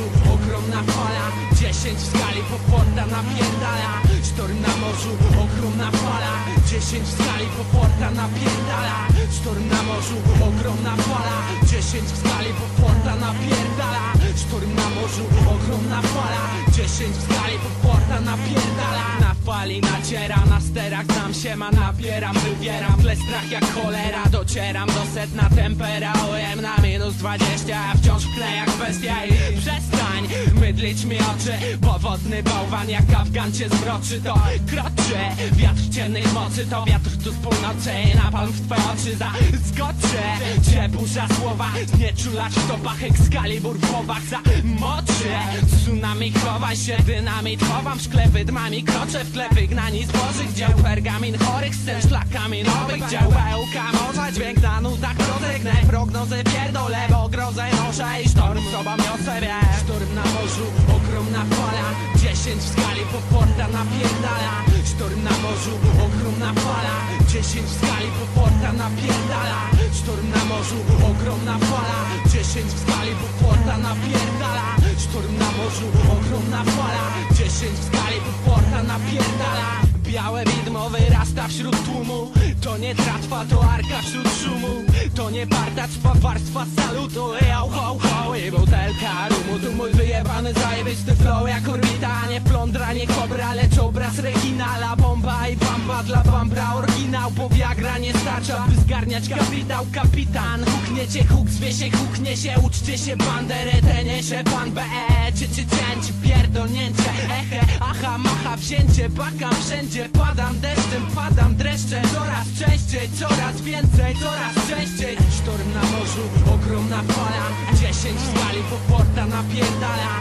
ogromna fala 10 w skali poporta napierdala. Sztorm na morzu, ogromna fala 10 w skali poporta napierdala. Sztorm na morzu, ogromna fala 10 w skali poporta napierdala. Sztorm na morzu, ogromna fala 10 w skali poporta napierdala Na fali naciera, na sterach znam się ma Napieram, wybieram, tle strach jak cholera Docieram do setna tempera. OM na minus 20 A wciąż klej jak bestia. I przestań Mydlić mi oczy Bo wodny bałwan jak Afgan cię zmroczy To kroczy Wiatr ciemnych mocy to wiatr tu z północy Napalm w twoje oczy. Zaskoczy Cię burza słowa Znieczulać w topach Excalibur w głowach za moczy Tsunami chowaj się Dynamit chowam w szkle wydmami Kroczę w tle wygnani zbożych Dzieł pergamin chorych Scen szlakami nowych Dzieł bełka morza Dźwięk na nutach rozegnę. Prognozę pierdolę Bo grozę noszę I sztorm z tobą niosę wiesz. Sztorm na morzu Ogromna fala 10 w skali poporta napierdala. Sztorm na morzu Ogromna fala 10 w skali poporta napierdala. Sztorm morzu Ogromna fala. 10 w skali poporta napierdala. Sztorm na morzu Ogromna fala. 10 w skali poporta napierdala. Białe widmo wyrasta wśród tłumu. To nie tratwa, to arka wśród szumu. To nie partactwa, warstwa salutu Yo, ho, ho, i butelka rumu. Tu mój wyjebany zajebisty flow jak orbita. Nie plądra, nie kobra, lecz obraz Reginala. Bomba i bamba dla bambra Oryginał, bo wiagra nie starcza By zgarniać kapitał, kapitan. Hukniecie, huk, zwie się, huknie się Uczcie się, banderę, tenie się Pan BE, cie, cie, cięcie, pierdolnięcie Eche, aha, macha, wzięcie Bakam wszędzie, padam deszczem Padam dreszcze, coraz częściej Coraz więcej, coraz częściej. Sztorm na morzu, ogromna fala 10 w skali, po porta napierdala